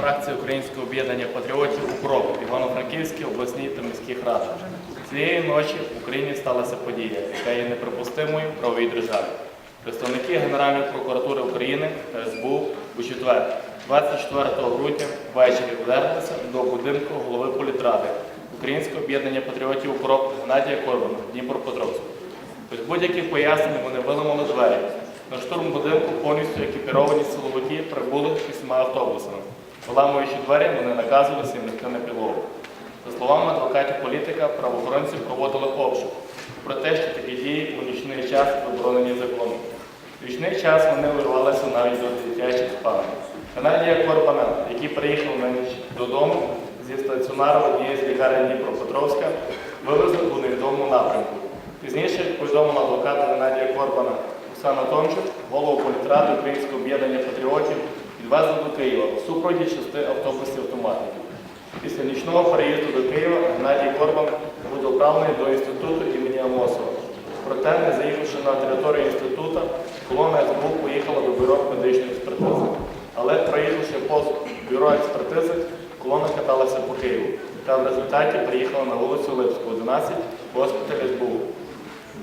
Фракція Українського об'єднання патріотів УКРОП Івано-Франківській обласній та міських радах. Цієї ночі в Україні сталася подія, яка є неприпустимою в правовій державі. Представники Генеральної прокуратури України та СБУ у четвер, 24 грудня, ввечері вдерлися до будинку голови політради Українського об'єднання патріотів УКРОП Геннадія Корбана в Дніпропетровську. Без будь-яких пояснень вони виламали двері. На штурм будинку повністю екіпіровані силовики прибули шістьма автобусами. Виламуючи двері, вони наказували сім'яти на підлогу. За словами адвокатів політика, правоохоронці проводили обшук. Про те, що такі дії у нічний час заборонені законом. В нічний час вони вирвалися навіть до дитячих спалень. Геннадія Корбана, який приїхав на ніч додому зі стаціонару однієї з лікарень Дніпропетровська, вивезли у невідомому напрямку. Пізніше повідомила адвоката Геннадія Корбана Оксана Томчук, голову політради Українського об'єднання патріотів, відвезли до Києва в супроводі шести автобусів автоматиків. Після нічного переїзду до Києва Геннадій Корбан буде оправлений до інституту імені Амосова. Проте, не заїхавши на територію інституту, колона СБУ поїхала до бюро медичної експертизи. Але проїхавши повз бюро експертизи, колона каталася по Києву та в результаті приїхала на вулицю Липську, 11, госпіталь СБУ.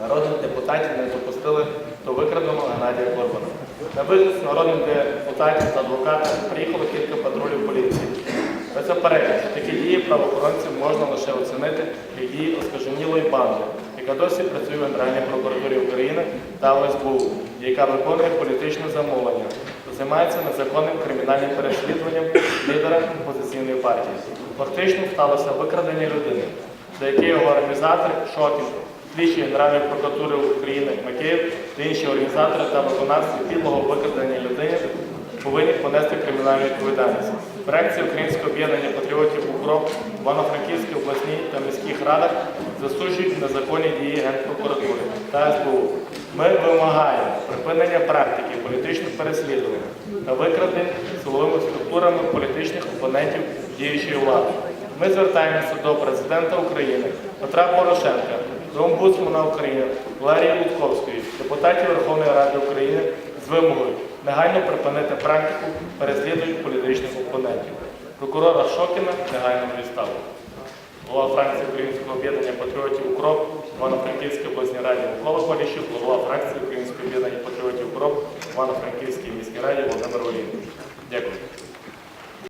Народних депутатів не допустили до викраденого Геннадія Корбана. На виїзд народних депутатів та адвокатів приїхало кілька патрулів поліції. Беззаперечно, такі дії правоохоронців можна лише оцінити як дії оскаженілої банди, яка досі працює в Генеральній прокуратурі України та в СБУ, яка виконує політичне замовлення та займається незаконним кримінальним переслідуванням лідера опозиційної партії. Фактично сталося викрадення людини, за яке його організатор Шокін, слідчі Генеральної прокуратури України Макеїв та інші організатори та виконавці підлого викрадення людини повинні понести кримінальну відповідальність. Фракція Українського об'єднання патріотів УКРОП в Івано-Франківській обласній та міських радах засуджують незаконні дії Генпрокуратури та СБУ. Ми вимагаємо припинення практики політичних переслідувань та викрадень силовими структурами політичних опонентів діючої влади. Ми звертаємося до президента України Петра Порошенка, до омбудсмана України Валерії Лутковської, депутатів Верховної Ради України з вимогою негайно припинити практику переслідувань політичних опонентів. Прокурора Шокіна негайно відставку. Голова фракції Українського об'єднання патріотів УКРОП, Івано-Франківській обласній раді Микола Поліщук, голова фракції Українського об'єднання патріотів УКРОП, Івано-Франківській міській раді Володимир Олійник. Дякую.